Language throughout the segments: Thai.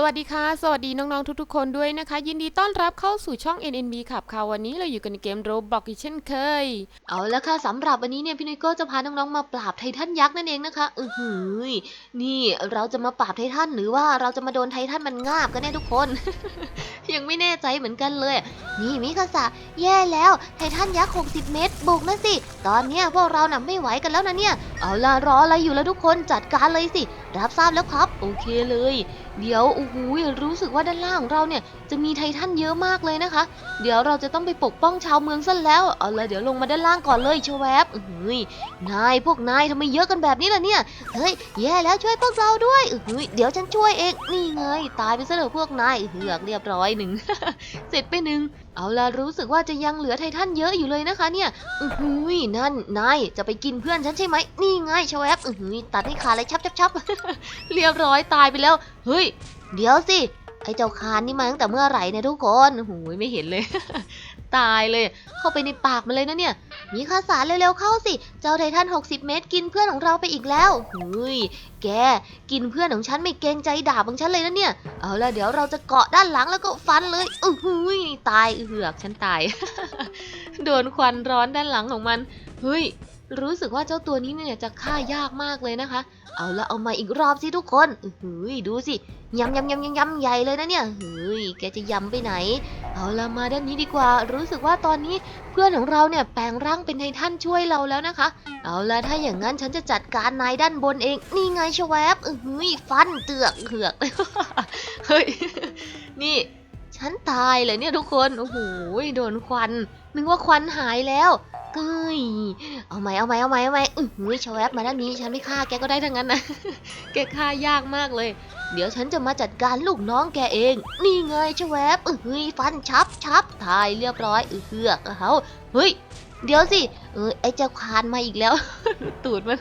สวัสดีค่ะ สวัสดีน้องๆทุกๆ คนด้วยนะคะ ยินดีต้อนรับเข้าสู่ช่อง NNB ขับค่ะวันนี้เราอยู่กันในเกม Roblox อีกเช่นเคย เอาละค่ะสำหรับวันนี้เนี่ยพี่นุ้ยก็จะพาน้องๆมาปราบไททันยักษ์นั่นเองนะคะอือหือนี่เราจะมาปราบไททันหรือว่าเราจะมาโดนไททันมันงาบกันแน่ทุกคน ยังไม่แน่ใจเหมือนกันเลย นี่มิคาสะแย่แล้วไททันยักษ์60 เมตรบุกนะสิ ตอนเนี้ยพวกเราน่ะไม่ไหวกันแล้วนะเนี่ย เอาล่ะรออะไรอยู่แล้วทุกคนจัดการเลยสิ รับทราบแล้วครับ โอเคเลย เดี๋ยวโอ้โหรู้สึกว่าด้านล่างของเราเนี่ยจะมีไททันเยอะมากเลยนะคะ เดี๋ยวเราจะต้องไปปกป้องชาวเมืองซะแล้วเอาละเดี๋ยวลงมาด้านล่างก่อนเลยชวแวบเฮ้ยนายพวกนายทำไมเยอะกันแบบนี้ล่ะเนี่ยเฮ้ยแย่แล้วช่วยพวกเราด้วยเฮ้ยเดี๋ยวฉันช่วยเองนี่ไงตายไปซะเถอะพวกนายเหือกเรียบร้อยหนึ่งเสร็จไปหนึ่ง เอาล่ะรู้สึกว่าจะยังเหลือไททันเยอะอยู่เลยนะคะเนี่ยอือหือนั่นนายจะไปกินเพื่อนฉันใช่ไหมนี่ไงชวแวบอือหือตัดให้ขาเลยชับชับชับเรียบร้อยตายไปแล้ว เฮ้ย เดี๋ยวสิไอ้เจ้าคานนี่มาตั้งแต่เมื่อไหร่เนี่ยทุกคนหูยไม่เห็นเลย ตายเลย เข้าไปในปากมันเลยนะเนี่ย มีข้าสารเร็วๆเข้าสิ เจ้าไททัน 60 เมตรกินเพื่อนของเราไปอีกแล้วเฮ้ย แก กินเพื่อนของฉันไม่เกรงใจดาบของฉันเลยนะเนี่ย เอาละเดี๋ยวเราจะเกาะด้านหลังแล้วก็ฟันเลยอือหือตายเอือกฉันตาย โดนควันร้อนด้านหลังของมัน เฮ้ย รู้สึกว่าเจ้าตัวนี้เนี่ยจะฆ่ายากมากเลยนะคะ เอาละเอามาอีกรอบสิทุกคนอื้อหือดูสิยำยำยำยำยำใหญ่เลยนะเนี่ยเฮ้ยแกจะยำไปไหน เอาละมาด้านนี้ดีกว่า รู้สึกว่าตอนนี้เพื่อนของเราเนี่ยแปลงร่างเป็นไททันช่วยเราแล้วนะคะ เอาละถ้าอย่างนั้นฉันจะจัดการนายด้านบนเอง นี่ไงชวแวบเฮ้ยฟันเตือกเหือกเฮ้ยนี่ฉันตายเลยเนี่ยทุกคน โอ้โห โดนควัน นึกว่าควันหายแล้ว เฮ้ยเอาไหมเอาไหมเอาไหมเอาไหมอือหือชวแวบมาด้านนี้ฉันไม่ฆ่าแกก็ได้ทั้งนั้นนะแกฆ่ายากมากเลย เดี๋ยวฉันจะมาจัดการลูกน้องแกเอง นี่ไงชวแวบอือหือฟันชับชับทายเรียบร้อยอือเหือกเขาเฮ้ยเดี๋ยวสิเออไอเจ้าคานมาอีกแล้ว ตูดมัน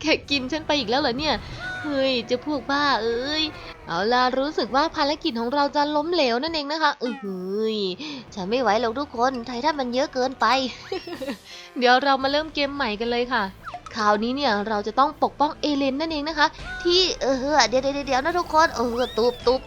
แกกินฉันไปอีกแล้วเหรอเนี่ยเฮ้ยเจะพวกบ้าเอ้ย เอาล่ะรู้สึกว่าภารกิจของเราจะล้มเหลวนั่นเองนะคะอือหือฉันไม่ไหวหรอกทุกคนไททันมันเยอะเกินไป เดี๋ยวเรามาเริ่มเกมใหม่กันเลยค่ะคราวนี้เนี่ยเราจะต้องปกป้องเอเลนนั่นเองนะคะ ที่เออเดี๋ยวเดี๋ยวเดี๋ยวนะทุกคนเออตุบตุบ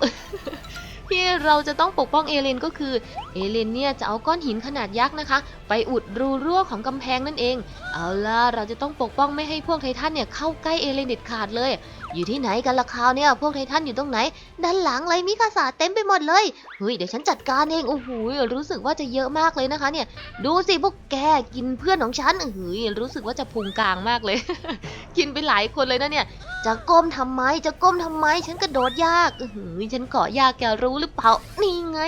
ที่เราจะต้องปกป้องเอเลนก็คือเอเลนเนี่ยจะเอาก้อนหินขนาดยักษ์นะคะ ไปอุดรูรั่วของกำแพงนั่นเอง เอาล่ะเราจะต้องปกป้องไม่ให้พวกไททันเนี่ยเข้าใกล้เอเลนเด็ดขาดเลย อยู่ที่ไหนกันละคราวเนี่ย พวกไททันอยู่ตรงไหน ด้านหลังเลยมิคาสาเต็มไปหมดเลยเฮ้ยเดี๋ยวฉันจัดการเองโอ้โหรู้สึกว่าจะเยอะมากเลยนะคะ เนี่ย ดูสิพวกแกกินเพื่อนของฉันเฮ้ยรู้สึกว่าจะพุงกลางมากเลย กินไปหลายคนเลยนะเนี่ย จะก้มทำไมจะก้มทำไม ฉันกระโดดยากเฮ้ยฉันเกาะยากแกรู้หรือเปล่านี่ไง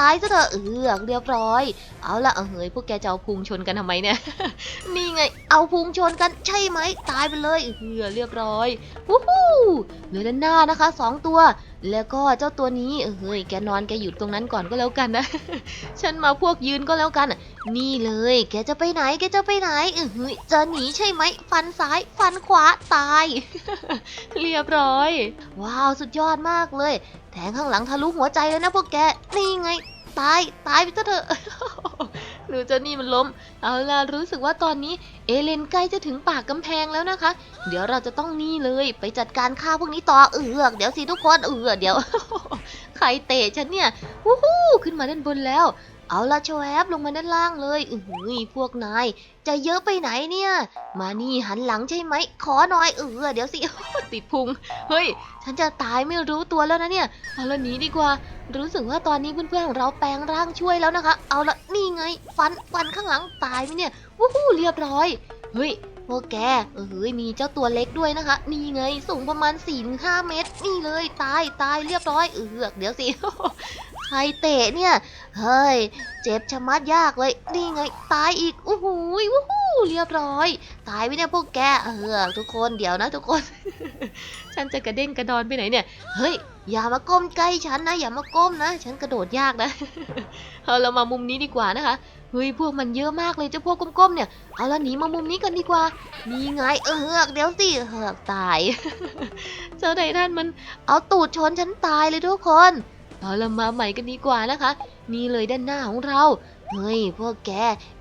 ตายซะเถอะเออเรียบร้อย เอาละเฮ้ยพวกแกจะเอาพุงชนกันทำไมเนี่ย นี่ไง เอาพุงชนกันใช่ไหมตายไปเลยเออเรียบร้อยวู้ฮู้เหลือด้านหน้านะคะสองตัว แล้วก็เจ้าตัวนี้เฮ้ยแกนอนแกอยู่ตรงนั้นก่อนก็แล้วกันนะ ฉันมาพวกยืนก็แล้วกัน นี่เลย แกจะไปไหนแกจะไปไหนเออเฮ้ยจะหนีใช่ไหมฟันซ้ายฟันขวาตาย เรียบร้อย ว้าวสุดยอดมากเลย งข้างหลังทะลุหัวใจเลยนะพวกแก นี่ไง ตาย ตายไปซะเถอะหนูเจานี่มันล้ม เอาล่ะรู้สึกว่าตอนนี้เอเลนใกล้จะถึงปากกำแพงแล้วนะคะ เดี๋ยวเราจะต้องนี่เลยไปจัดการฆ่าพวกนี้ต่อเอือกเดี๋ยวสิทุกคนเอือกเดี๋ยว ใครเตะฉันเนี่ยวู้ฮู้ขึ้นมาด้านบนแล้ว เอาละโชแอบลงมาด้านล่างเลยอือหือพวกนาย จะเยอะไปไหนเนี่ย มานี่หันหลังใช่ไหม ขอหน่อยเออเดี๋ยวสิ ติดพุง เฮ้ย ฉันจะตายไม่รู้ตัวแล้วนะเนี่ย เอาละหนีดีกว่า รู้สึกว่าตอนนี้เพื่อนๆของเราแปลงร่างช่วยแล้วนะคะ เอาละนี่ไง ฟัน ฟันข้างหลังตายไหมเนี่ยวู้ฮู้เรียบร้อย เฮ้ยพวกแกเฮ้ยมีเจ้าตัวเล็กด้วยนะคะ นี่ไงสูงประมาณ4ี่ห้าเมตร นี่เลยตายตายเรียบร้อย เออเดี๋ยวสิ รเตะเนี่ย เฮ้ย เจ็บชะมัดยากเลย นี่ไงตายอีกโอ้โหวู้ฮู้เรียบร้อย ตายไปเนี่ยพวกแกเออทุกคนเดี๋ยวนะทุกคน ฉันจะกระเด้งกระดอนไปไหนเนี่ย เฮ้ย อย่ามาก้มใกล้ฉันนะ อย่ามาก้มนะ ฉันกระโดดยากนะ เอาเรามามุมนี้ดีกว่านะคะเฮ้ยพวกมันเยอะมากเลยเจ้าพวกก้มๆเนี่ย เอาละหนีมามุมนี้กันดีกว่านี่ไงเออเฮือกเดี๋ยวสิเฮือกตาย เจ้าไททันมันเอาตูดชนฉันตายเลยทุกคน เอาละมาใหม่กันดีกว่านะคะ นี่เลยด้านหน้าของเราเฮ้ยพวกแก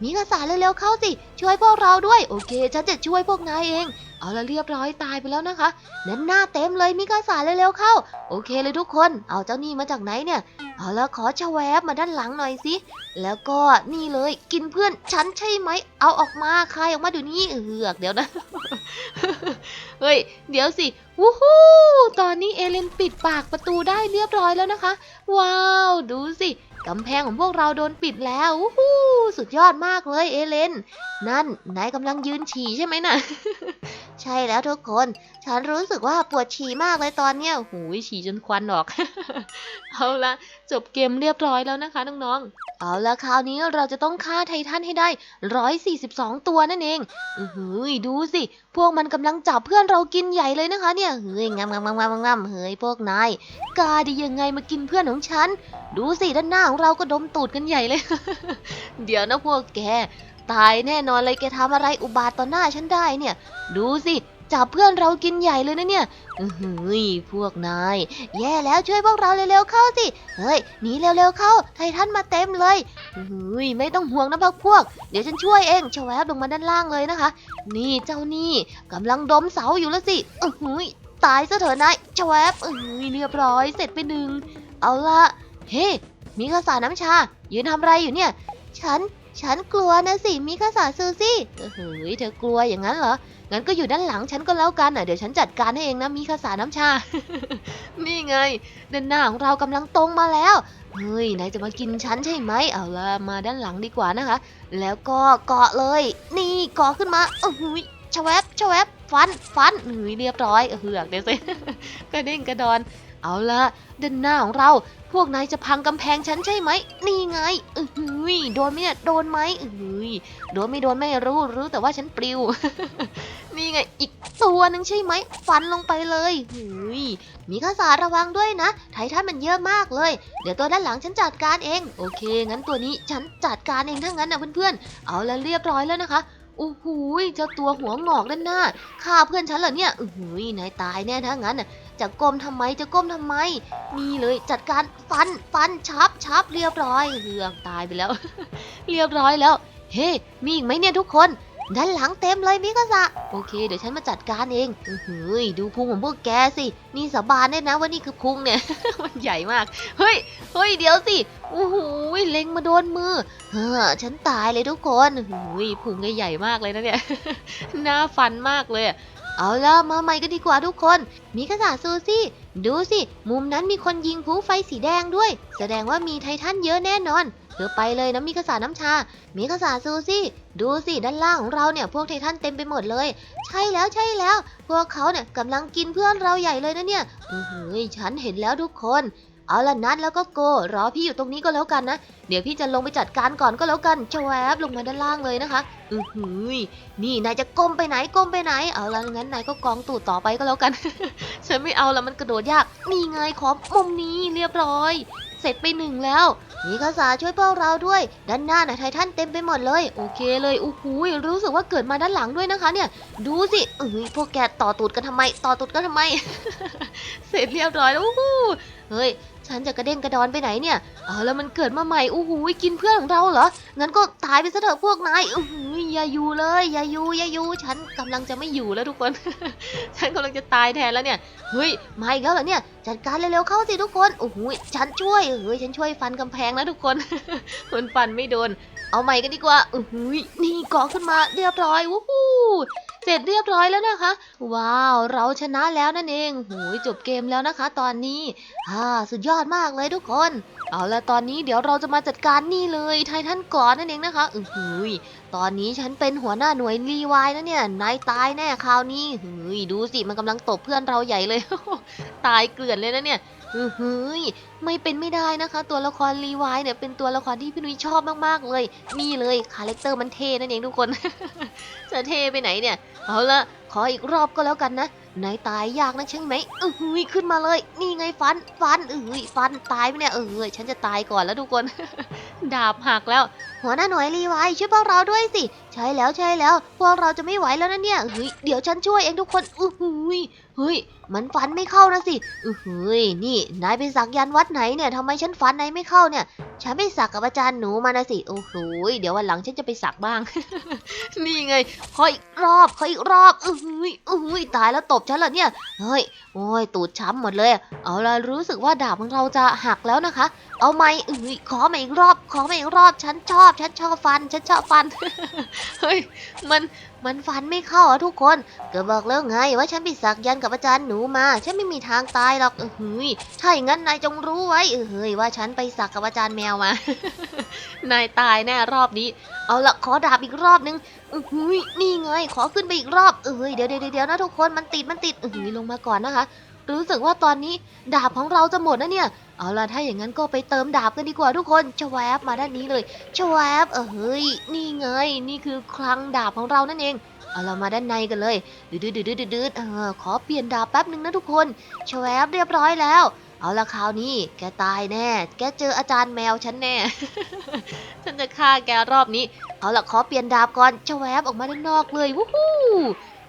มีกระสาเร็วๆเข้าสิ ช่วยพวกเราด้วย โอเค ฉันจะช่วยพวกนายเอง เอาละเรียบร้อยตายไปแล้วนะคะนั้นหน้าเต็มเลยมิกาสาเร็วๆเข้า โอเคเลยทุกคน เอาเจ้านี่มาจากไหนเนี่ย เอาละขอชแวบมาด้านหลังหน่อยสิ แล้วก็นี่เลยกินเพื่อนฉันใช่ไหม เอาออกมาคายออกมาเดี๋ยวนี้เอือกเดี๋ยวนะ เฮ้ย เดี๋ยวสิวู้ฮู้ตอนนี้เอเลนปิดปากประตูได้เรียบร้อยแล้วนะคะ ว้าว ดูสิ กำแพงของพวกเราโดนปิดแล้วหู้สุดยอดมากเลยเอเลน นั่นนายกำลังยืนฉี่ใช่ไหมน่ะ ใช่แล้วทุกคนฉันรู้สึกว่าปวดฉี่มากเลยตอนเนี้ยหูยฉี่จนควันออก เอาละจบเกมเรียบร้อยแล้วนะคะน้องๆ เอาละคราวนี้เราจะต้องฆ่าไททันให้ได้ 142 ตัวนั่นเองอือหือดูสิ พวกมันกำลังจับเพื่อนเรากินใหญ่เลยนะคะเนี่ย เฮ้ยงามงามงามงามงามเฮ้ยพวกนายกล้าได้ยังไงมากินเพื่อนของฉัน ดูสิด้านหน้าของเราก็ดมตูดกันใหญ่เลย เดี๋ยวนะพวกแก ตายแน่นอนเลยแกทำอะไรอุบาทต่อหน้าฉันได้เนี่ย ดูสิ จับเพื่อนเรากินใหญ่เลยนะเนี่ยอือหือพวกนาย แย่แล้วช่วยพวกเราเร็วๆเข้าสิ เฮ้ยหนีเร็วๆเข้า ไททันมาเต็มเลยอือหือไม่ต้องห่วงนะพักพวก เดี๋ยวฉันช่วยเองชวบลงมาด้านล่างเลยนะคะ นี่เจ้านี่กำลังดมเสาอยู่แล้วสิอือหือตายซะเถอะนายชวบอือหือเรียบร้อยเสร็จไปหนึ่งเอาละเฮ้มีข้าวสาน้ำชา ยืนทำอะไรอยู่เนี่ย ฉัน ฉันกลัวนะสิมีข้าสาซูซี่เฮ้ยเธอกลัวอย่างนั้นเหรอ งั้นก็อยู่ด้านหลังฉันก็แล้วกันอะเดี๋ยวฉันจัดการให้เองนะมีข้าสาน้ำชา นี่ไงด้านหน้าของเรากำลังตรงมาแล้วเฮ้ยนายจะมากินฉันใช่ไหมเอาละมาด้านหลังดีกว่านะคะ แล้วก็เกาะเลย นี่เกาะขึ้นมาโอ้โหยชะแวบชะแวบฟันฟันเฮ้ยเรียบร้อยเออเหือกเดี๋ยวสิกระเด้งกระดอน เอาละด้านหน้าของเรา พวกนายจะพังกำแพงฉันใช่ไหม นี่ไงเออหืยโดนไหมเนี่ย โดนไหมเออหืยโดนไม่โดนไม่รู้ รู้แต่ว่าฉันปลิว นี่ไง อีกตัวหนึ่งใช่ไหม ฟันลงไปเลยหืยมีข้าสาระวังด้วยนะ ไททันมันเยอะมากเลย เดี๋ยวตัวด้านหลังฉันจัดการเอง โอเค งั้นตัวนี้ฉันจัดการเองถ้างั้นนะเพื่อนๆ เอาละเรียบร้อยแล้วนะคะโอ้โหยเจ้าตัวหัวงอกด้านหน้าฆ่าเพื่อนฉันเหรอเนี่ยโอ้โหยนายตายแน่ถ้างั้นน่ะ จะก้มทำไมจะก้มทำไม นี่เลยจัดการฟันฟันชับชับเรียบร้อยเรืองตายไปแล้ว เรียบร้อยแล้ว เฮ้ มีอีกไหมเนี่ยทุกคนด้านหลังเต็มเลยมิกาสะโอเค เดี๋ยวฉันมาจัดการเองอือหือดูพุงของพวกแกสิ นี่สาบานได้นะว่านี่คือพุงเนี่ย มันใหญ่มาก เฮ้ย เฮ้ย เดี๋ยวสิโอ้โหเล็งมาโดนมือ เฮ้อฉันตายเลยทุกคนโอ้โหพุงใหญ่มากเลยนะเนี่ยน้าฟันมากเลย เอาล่ะมาใหม่กันดีกว่าทุกคนมิกาสะซูซี่ ดูสิ มุมนั้นมีคนยิงพลุไฟสีแดงด้วย แสดงว่ามีไททันเยอะแน่นอนเธอไปเลยนะมิกาสาน้ำชามิกาสาซูซี่ ดูสิด้านล่างของเราเนี่ยพวกไททันเต็มไปหมดเลย ใช่แล้วใช่แล้ว พวกเขาเนี่ยกำลังกินเพื่อนเราใหญ่เลยนะเนี่ยอือหือฉันเห็นแล้วทุกคน เอาละนัดแล้วก็โก รอพี่อยู่ตรงนี้ก็แล้วกันนะ เดี๋ยวพี่จะลงไปจัดการก่อนก็แล้วกันชวบลงมาด้านล่างเลยนะคะอือหือนี่นายจะก้มไปไหนก้มไปไหน เอาละงั้นนายก็กองตูดต่อไปก็แล้วกัน ฉันไม่เอาละมันกระโดดยาก นี่ไงขอมุมนี้เรียบร้อย เสร็จไปหนึ่งแล้วมีข้าสาช่วยพวกเราด้วย ด้านหน้านะไททันเต็มไปหมดเลย โอเคเลยโอ้โหรู้สึกว่าเกิดมาด้านหลังด้วยนะคะ เนี่ย ดูสิเอ้ยพวกแกต่อตูดกันทำไม ต่อตูดกันทำไม เสร็จเรียบร้อยแล้วโอ้โห เฮ้ย ฉันจะกระเด้งกระดอนไปไหนเนี่ยเอาแล้วมันเกิดมาใหม่โอ้โหกินเพื่อนของเราเหรอ งั้นก็ตายไปซะเถอะพวกนายโอ้โหอย่าอยู่เลย อย่าอยู่ อย่าอยู่ ฉันกำลังจะไม่อยู่แล้วทุกคน ฉันกำลังจะตายแทนแล้วเนี่ย เฮ้ย มาอีกแล้วเหรอเนี่ย จัดการเร็วๆเข้าสิทุกคนโอ้โหฉันช่วย เฮ้ย ฉันช่วยฟันกำแพงนะทุกคนมันฟันไม่โดน เอาใหม่กันดีกว่าโอ้โหนี่เกาะขึ้นมาเรียบร้อยวู้ฮู้ เสร็จเรียบร้อยแล้วนะคะ ว้าว เราชนะแล้วนั่นเองหูยจบเกมแล้วนะคะ ตอนนี้อ่าสุดยอดมากเลยทุกคน เอาละตอนนี้เดี๋ยวเราจะมาจัดการนี่เลยไททันก่อนนั่นเองนะคะอือหูย ตอนนี้ฉันเป็นหัวหน้าหน่วยรีวายนะเนี่ย นายตายแน่คราวนี้เฮ้ยดูสิมันกำลังตบเพื่อนเราใหญ่เลย ตายเกลื่อนเลยนะเนี่ยเฮ้ยไม่เป็นไม่ได้นะคะ ตัวละครรีวายเนี่ยเป็นตัวละครที่พี่นุ้ยชอบมากๆเลยนี่เลยคาแรคเตอร์มันเท่นั่นเองทุกคนจะเท่ไปไหนเนี่ย เอาละขออีกรอบก็แล้วกันนะ นายตายยากนะใช่ไหมเออหืยขึ้นมาเลย นี่ไงฟัน ฟันเออฟันตายไหมเนี่ยเออฉันจะตายก่อนแล้วทุกคน ดาบหักแล้ว หัวหน้าหน่วยรีไวายช่วยพวกเราด้วยสิ ใช่แล้วใช่แล้ว พวกเราจะไม่ไหวแล้วนะเนี่ยเฮ้ยเดี๋ยวฉันช่วยเองทุกคนอือหืยเฮ้ยมันฟันไม่เข้านะสิอือหืยนี่นายไปสักยันต์วัดไหนเนี่ยทำไมฉันฟันนายไม่เข้าเนี่ยฉันไปสักกับอาจารย์หนูมานะสิ โอ้โห เดี๋ยววันหลังฉันจะไปสักบ้าง นี่ไงขออีกรอบขออีกรอบ อือหืยอือหืยตายแล้วตบฉันล่ะเนี่ย เฮ้ย โอ้ย ตูดช้ำหมดเลย เอาละรู้สึกว่าดาบของเราจะหักแล้วนะคะ เอาไหมอือหืยขอมาอีกรอบ ขอมาอีกรอบ ฉันชอบ ฉันชอบฟัน ฉันชอบฟัน เฮ้ย มัน มันฟันไม่เข้าอะทุกคนก็บอกแล้วไงว่าฉันไปสักยันกับอาจารย์หนูมา ฉันไม่มีทางตายหรอกเออหืยถ้าอย่างนั้นนายจงรู้ไว้เออเฮ้ยว่าฉันไปสักกับอาจารย์แมวมา นายตายแน่รอบนี้ เอาละขอดาบอีกรอบนึงเออหืยนี่ไง ขอขึ้นไปอีกรอบเออเฮ้ยเดี๋ยวเดี๋ยวเดี๋ยวนะทุกคนมันติดมันติดเออหืยลงมาก่อนนะคะ รู้สึกว่าตอนนี้ดาบของเราจะหมดนะเนี่ย เอาล่ะถ้าอย่างนั้นก็ไปเติมดาบกันดีกว่าทุกคนชวบมาด้านนี้เลยชวบเออเฮ้ยนี่ไงนี่คือคลังดาบของเรานั่นเองเอาเรามาด้านในกันเลยดืดดืดดืดดืดเออขอเปลี่ยนดาบแป๊บหนึ่งนะทุกคนชวบเรียบร้อยแล้วเอาละคราวนี้แกตายแน่ แกเจออาจารย์แมวฉันแน่ ฉันจะฆ่าแกรอบนี้ เอาละขอเปลี่ยนดาบก่อนชวบออกมาด้านนอกเลยวู้ฮู้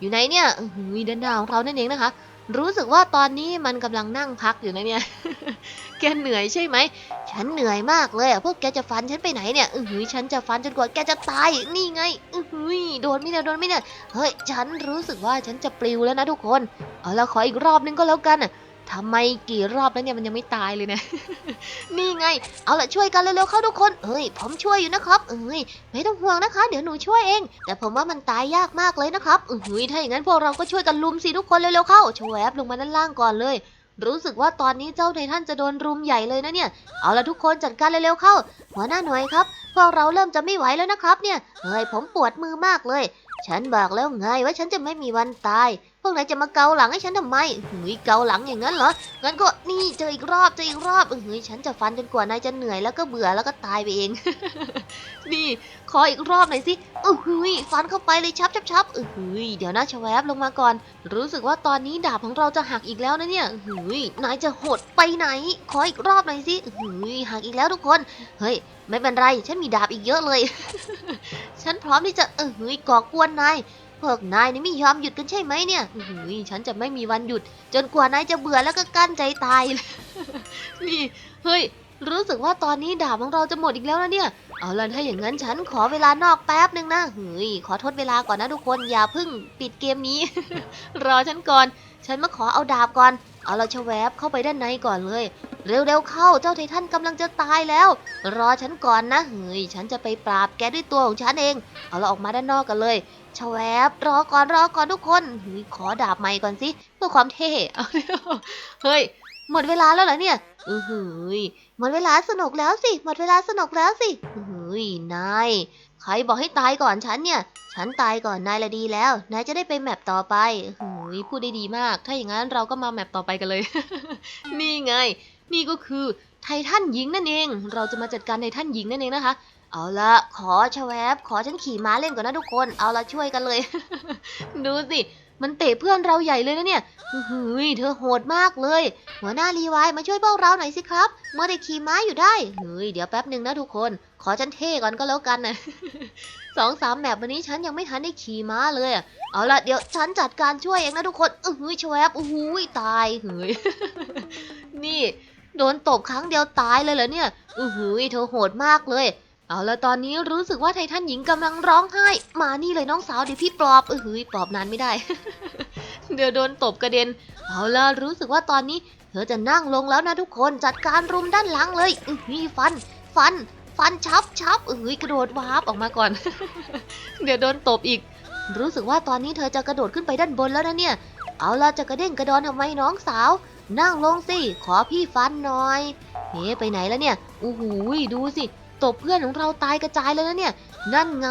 อยู่ไหนเนี่ยอื้อหือด้านหน้าของเรานั่นเองนะคะ รู้สึกว่าตอนนี้มันกำลังนั่งพักอยู่นะเนี่ย แกเหนื่อยใช่ไหม ฉันเหนื่อยมากเลยอะพวกแกจะฟันฉันไปไหนเนี่ยอือหือฉันจะฟันจนกว่าแกจะตาย นี่ไงอือหือโดนไม่เนี่ยโดนไม่เนี่ย เฮ้ย ฉันรู้สึกว่าฉันจะปลิวแล้วนะทุกคน เอาละขออีกรอบนึงก็แล้วกันอะ ทำไมกี่รอบแล้วเนี่ยมันยังไม่ตายเลยเนี่ยนี่ไง เอาละช่วยกันเร็วๆเข้าทุกคน เอ้ย ผมช่วยอยู่นะครับเอ้ย ไม่ต้องห่วงนะคะ เดี๋ยวหนูช่วยเอง แต่ผมว่ามันตายยากมากเลยนะครับอือหือถ้าอย่างนั้นพวกเราก็ช่วยกันลุมสิทุกคนเร็วๆเข้าช่วยแอบลงมาด้านล่างก่อนเลย รู้สึกว่าตอนนี้เจ้าไททันจะโดนรุมใหญ่เลยนะเนี่ย เอาละทุกคนจัดการเร็วๆเข้า หัวหน้าหน่วยครับ พวกเราเริ่มจะไม่ไหวแล้วนะครับเนี่ย เฮ้ย ผมปวดมือมากเลย ฉันบอกแล้วไงว่าฉันจะไม่มีวันตาย พวกนายจะมาเกาหลังให้ฉันทำไมหุยเกาหลังอย่างนั้นเหรอ งั้นก็นี่เจออีกรอบเจออีกรอบเฮ้ยฉันจะฟันจนกว่านายจะเหนื่อยแล้วก็เบื่อแล้วก็ตายไปเอง นี่ขออีกรอบหน่อยสิเออหุยฟันเข้าไปเลยชับชับชับเออหุยเดี๋ยวนะชแวบลงมาก่อน รู้สึกว่าตอนนี้ดาบของเราจะหักอีกแล้วนะเนี่ยหุยนายจะหดไปไหน ขออีกรอบหน่อยสิหุยหักอีกแล้วทุกคน เฮ้ยไม่เป็นไร ฉันมีดาบอีกเยอะเลย ฉันพร้อมที่จะเออหุยก่อกวนนาย พวกนายนี่ไม่ยอมหยุดกันใช่ไหมเนี่ยอื้อหือฉันจะไม่มีวันหยุด จนกว่านายจะเบื่อแล้วก็กั้นใจตายนี่เฮ้ยรู้สึกว่าตอนนี้ดาบของเราจะหมดอีกแล้วนะเนี่ย เอาล่ะถ้าอย่างนั้นฉันขอเวลานอกแป๊บหนึ่งนะเฮ้ยขอทดเวลาก่อนนะทุกคนอย่าเพิ่งปิดเกมนี้ รอฉันก่อน ฉันมาขอเอาดาบก่อน เอาเราชแวบเข้าไปด้านในก่อนเลย เร็วๆเข้าเจ้าไททันกำลังจะตายแล้ว รอฉันก่อนนะเฮ้ยฉันจะไปปราบแกด้วยตัวของฉันเอง เอาเราออกมาด้านนอกกันเลย ชวบรอก่อนรอก่อนทุกคนขอดาบใหม่ก่อนสิเพื่อความเท่เอาเร็วเฮ้ยหมดเวลาแล้วเหรอเนี่ยอือหือหมดเวลาสนุกแล้วสิหมดเวลาสนุกแล้วสิอือหือนายใครบอกให้ตายก่อนฉันเนี่ย ฉันตายก่อนนายละดีแล้ว นายจะได้ไปแมปต่อไปอือหือพูดได้ดีมาก ถ้าอย่างนั้นเราก็มาแมปต่อไปกันเลย นี่ไง นี่ก็คือไททันหญิงนั่นเอง เราจะมาจัดการไททันหญิงนั่นเองนะคะ เอาละขอชแวบขอฉันขี่ม้าเล่นก่อนนะทุกคน เอาละช่วยกันเลย ดูสิ มันเตะเพื่อนเราใหญ่เลยนะเนี่ยอื้อหือเธอโหดมากเลย หัวหน้ารีวายมาช่วยพวกเราหน่อยสิครับ เมื่อได้ขี่ม้าอยู่ได้ เฮ้ยเดี๋ยวแป๊บหนึ่งนะทุกคน ขอฉันเท่ก่อนก็แล้วกันนะสองสามแบบวันนี้ฉันยังไม่ทันได้ขี่ม้าเลยอะเอาละเดี๋ยวฉันจัดการช่วยเองนะทุกคนอื้อหือชแวบอู้หูยตายเฮ้ยนี่โดนตบครั้งเดียวตายเลยเหรอเนี่ยอือหือเธอโหดมากเลย เอาละตอนนี้รู้สึกว่าไททันหญิงกำลังร้องไห้ มานี่เลยน้องสาวเดี๋ยวพี่ปลอบเออหือปลอบนานไม่ได้ เดี๋ยวโดนตบกระเด็น เอาละรู้สึกว่าตอนนี้ เธอจะนั่งลงแล้วนะทุกคนจัดการรุมด้านหลังเลยอือหือฟัน ฟัน ฟันชับชับเออหือกระโดดวาบออกมาก่อน เดี๋ยวโดนตบอีก รู้สึกว่าตอนนี้เธอจะกระโดดขึ้นไปด้านบนแล้วนะเนี่ย เอาละจะกระเด้งกระดอนทำไมน้องสาว นั่งลงสิขอพี่ฟันหน่อยเฮ้ไปไหนแล้วเนี่ยโอ้โหดูสิ ตบเพื่อนของเราตายกระจายแล้วนะเนี่ย นั่นไง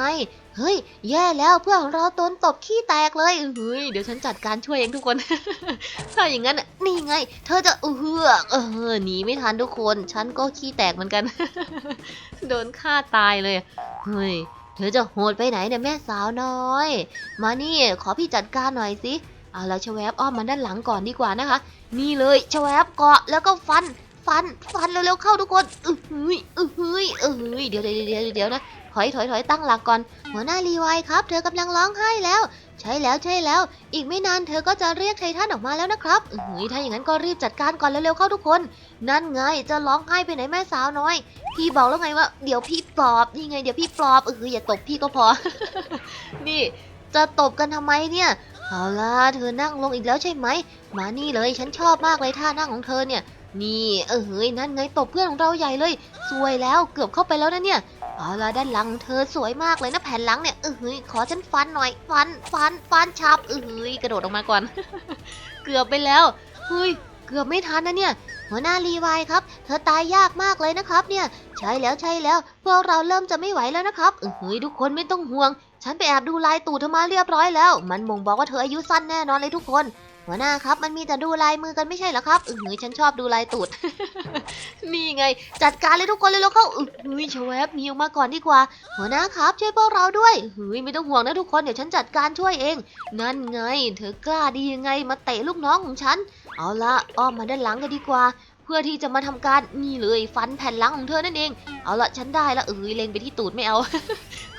เฮ้ย แย่แล้วเพื่อนของเราโดนตบขี้แตกเลยเฮ้ยเดี๋ยวฉันจัดการช่วยเองทุกคน ถ้าอย่างนั้นนี่ไง เธอจะเออเออหนีไม่ทันทุกคน ฉันก็ขี้แตกเหมือนกัน โดนฆ่าตายเลยเฮ้ยเธอจะโหดไปไหนเนี่ยแม่สาวน้อย มานี่ขอพี่จัดการหน่อยสิเอาละชแวบอ้อมมาด้านหลังก่อนดีกว่านะคะ นี่เลยชแวบเกาะแล้วก็ฟัน ฟันฟันเร็วๆเข้าทุกคนอือหืยอือหืยอือหืยเดี๋ยวเดี๋ยวเดี๋ยวเดี๋ยวนะถอยถอยถอยตั้งหลักก่อนหัวหน้ารีไวายครับ เธอกำลังร้องไห้แล้ว ใช่แล้วใช่แล้ว อีกไม่นานเธอก็จะเรียกไททันออกมาแล้วนะครับอือหือถ้าอย่างนั้นก็รีบจัดการก่อนเร็วๆเข้าทุกคน นั่นไงจะร้องไห้ไปไหนแม่สาวน้อย พี่บอกแล้วไงว่าเดี๋ยวพี่ปลอบนี่ไงเดี๋ยวพี่ปลอบเอออย่าตบพี่ก็พอ นี่จะตบกันทำไมเนี่ยเอาล่ะเธอนั่งลงอีกแล้วใช่ไหมมานี่เลยฉันชอบมากเลยท่านั่งของเธอเนี่ย นี่เออเฮ้ยนั่นไงตบเพื่อนของเราใหญ่เลย สวยแล้วเกือบเข้าไปแล้วนะเนี่ยเอาละด้านหลังเธอสวยมากเลยนะแผ่นหลังเนี่ยเออเฮ้ยขอฉันฟันหน่อยฟันฟันฟันชับเออเฮ้ยกระโดดออกมาก่อน เกือบไปแล้วเฮ้ยเกือบไม่ทันนะเนี่ย หัวหน้ารีไวายครับ เธอตายยากมากเลยนะครับ เนี่ย ใช่แล้วใช่แล้ว พวกเราเริ่มจะไม่ไหวแล้วนะครับเออเฮ้ยทุกคนไม่ต้องห่วง ฉันไปแอบดูลายตูดเธอมาเรียบร้อยแล้ว มันบ่งบอกว่าเธออายุสั้นแน่นอนเลยทุกคน หัวหน้าครับมันมีแต่ดูลายมือกันไม่ใช่เหรอครับเออเฮ้ยฉันชอบดูลายตูด นี่ไง จัดการเลยทุกคนเลยแล้วเข้าเออเฮ้ยชวบมีออกมาก่อนดีกว่า หัวหน้าครับช่วยพวกเราด้วยเฮ้ยไม่ต้องห่วงนะทุกคนเดี๋ยวฉันจัดการช่วยเอง นั่นไง เธอกล้าดียังไงมาเตะลูกน้องของฉัน เอาละอ้อมมาด้านหลังกันดีกว่า เพื่อที่จะมาทำการนี่เลยฟันแผ่นหลังของเธอนั่นเอง เอาละฉันได้ละเอ้ยเล็งไปที่ตูดไม่เอา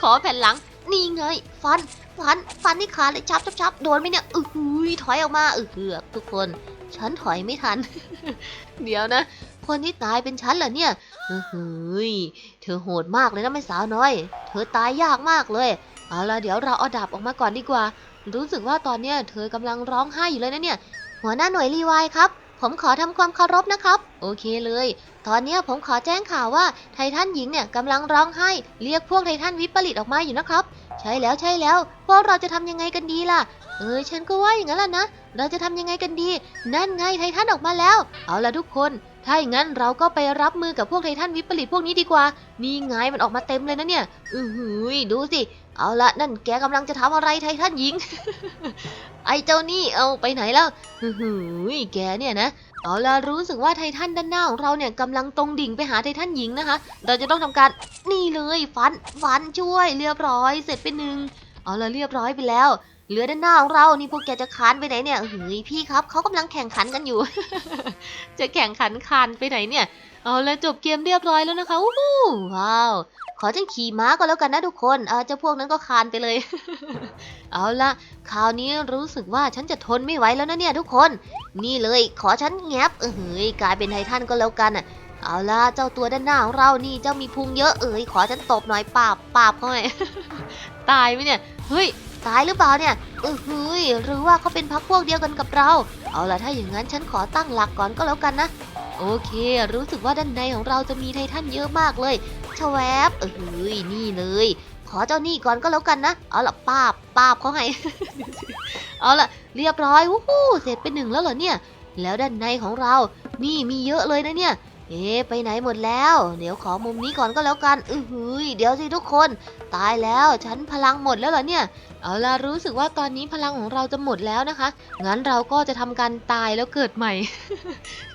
ขอแผ่นหลังนี่ไง ฟัน ฟันฟันที่ขาเลยชับชับชับโดนไหมเนี่ยออหืยถอยออกมาเออเหือกทุกคน ฉันถอยไม่ทัน เดี๋ยวนะ คนที่ตายเป็นฉันเหรอเนี่ยเออหืยเธอโหดมากเลยนะแม่สาวน้อย เธอตายยากมากเลยเอาละเดี๋ยวเราเอาดาบออกมาก่อนดีกว่า รู้สึกว่าตอนเนี้ยเธอกำลังร้องไห้อยู่เลยนะเนี่ย หัวหน้าหน่วยรีวายครับ ผมขอทำความเคารพนะครับ โอเคเลย ตอนเนี้ยผมขอแจ้งข่าวว่าไททันหญิงเนี่ยกำลังร้องไห้ เรียกพวกไททันวิปริตออกมาอยู่นะครับ ใช่แล้วใช่แล้วพวกเราจะทำยังไงกันดีล่ะ เออฉันก็ว่าอย่างนั้นแหละนะ เราจะทำยังไงกันดี นั่นไงไททันออกมาแล้ว เอาล่ะทุกคน ถ้าอย่างนั้นเราก็ไปรับมือกับพวกไททันวิปริตพวกนี้ดีกว่า นี่ไงมันออกมาเต็มเลยนะเนี่ย อือหือดูสิ เอาละนั่นแกกำลังจะทำอะไรไททันหญิง ไอเจ้านี่เอาไปไหนแล้ว อือหือแกเนี่ยนะ เอาล่ะรู้สึกว่าไททันด้านหน้าของเราเนี่ยกำลังตรงดิ่งไปหาไททันหญิงนะคะ เราจะต้องทำการนี่เลยฟันฟันช่วย เรียบร้อย เสร็จไปหนึ่งเอาล่ะเรียบร้อยไปแล้วเหลือด้านหน้าของเรา นี่พวกแกจะคานไปไหนเนี่ยเฮ้ยพี่ครับเขากำลังแข่งขันกันอยู่ จะแข่งขันคานไปไหนเนี่ย เอาละจบเกมเรียบร้อยแล้วนะคะว้าว ขอฉันขี่ม้าก็แล้วกันนะทุกคนเออเจ้าพวกนั้นก็คานไปเลย เอาละคราวนี้รู้สึกว่าฉันจะทนไม่ไหวแล้วนะเนี่ยทุกคน นี่เลยขอฉันแงบเออเฮ้ยกลายเป็นไททันก็แล้วกันอะเอาละเจ้าตัวด้านหน้าของเรานี่เจ้ามีพุงเยอะเอ้ยขอฉันตบหน่อยปาบปาบเขาหน่อยตายไหมเนี่ยเฮ้ยตายหรือเปล่าเนี่ยเออเฮ้ยหรือว่าเขาเป็นพักพวกเดียวกันกับเรา เอาล่ะถ้าอย่างนั้นฉันขอตั้งหลักก่อนก็แล้วกันนะ โอเค รู้สึกว่าด้านในของเราจะมีไททันเยอะมากเลยชแวบเอ,อ้ยนี่เลย ขอเจ้านี่ก่อนก็แล้วกันนะ เอาละปาบปาบเขาให้ เอาละเรียบร้อยวู้ฮู้เสร็จไปหนึ่งแล้วเหรอเนี่ย แล้วด้านในของเรา นี่มีเยอะเลยนะเนี่ย เอ๊ะไปไหนหมดแล้ว เดี๋ยวขอมุมนี้ก่อนก็แล้วกัน อือหือเดี๋ยวสิทุกคน ตายแล้วฉันพลังหมดแล้วเหรอเนี่ย เอาล่ะรู้สึกว่าตอนนี้พลังของเราจะหมดแล้วนะคะ งั้นเราก็จะทำการตายแล้วเกิดใหม่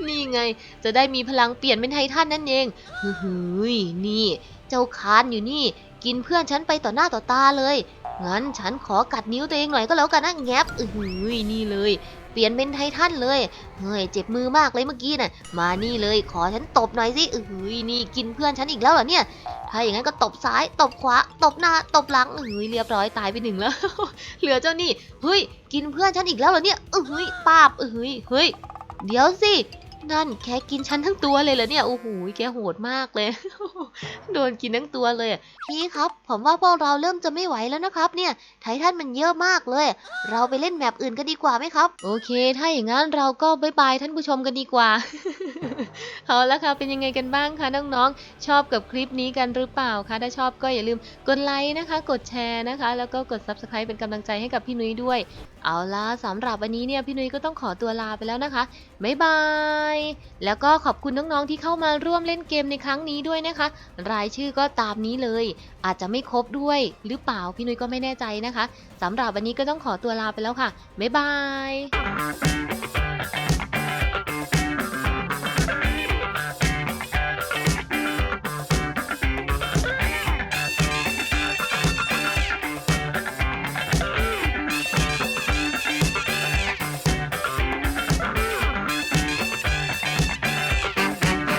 นี่ไง จะได้มีพลังเปลี่ยนเป็นไททันนั่นเองอือหือนี่ เจ้าคานอยู่นี่ กินเพื่อนฉันไปต่อหน้าต่อตาเลย งั้นฉันขอกัดนิ้วตัวเองหน่อยก็แล้วกันนะแงบอือหือนี่เลย เปลี่ยนเป็นไททันเลย เฮ้ยเจ็บมือมากเลยเมื่อกี้น่ะ มานี่เลยขอฉันตบหน่อยสิอือหือนี่กินเพื่อนฉันอีกแล้วเหรอเนี่ย ถ้าอย่างนั้นก็ตบซ้ายตบขวาตบหน้าตบหลังเฮ้ยเรียบร้อยตายไปหนึ่งแล้ว เหลือเจ้านี่ เฮ้ยกินเพื่อนฉันอีกแล้วเหรอเนี่ยเออเฮ้ยปาบเออเฮ้ยเฮ้ย เดี๋ยวสิ นั่นแค่กินฉันทั้งตัวเลยเหรอเนี่ยโอ้โหแกโหดมากเลย โดนกินทั้งตัวเลยพี่ครับ ผมว่าพวกเราเริ่มจะไม่ไหวแล้วนะครับ เนี่ยไททันมันเยอะมากเลย เราไปเล่นแมปอื่นกันดีกว่าไหมครับ โอเค ถ้าอย่างนั้นเราก็บายบายท่านผู้ชมกันดีกว่าเอาละค่ะเป็นยังไงกันบ้างคะน้องๆชอบกับคลิปนี้กันหรือเปล่าคะถ้าชอบก็อย่าลืมกดไลค์นะคะ กดแชร์นะคะ แล้วก็กด subscribe เป็นกำลังใจให้กับพี่นุ้ยด้วย เอาล่ะสำหรับวันนี้เนี่ยพี่นุ้ยก็ต้องขอตัวลาไปแล้วนะคะบ๊ายบาย แล้วก็ขอบคุณน้องๆที่เข้ามาร่วมเล่นเกมในครั้งนี้ด้วยนะคะ รายชื่อก็ตามนี้เลย อาจจะไม่ครบด้วยหรือเปล่าพี่นุ้ยก็ไม่แน่ใจนะคะสำหรับวันนี้ก็ต้องขอตัวลาไปแล้วค่ะบ๊ายบาย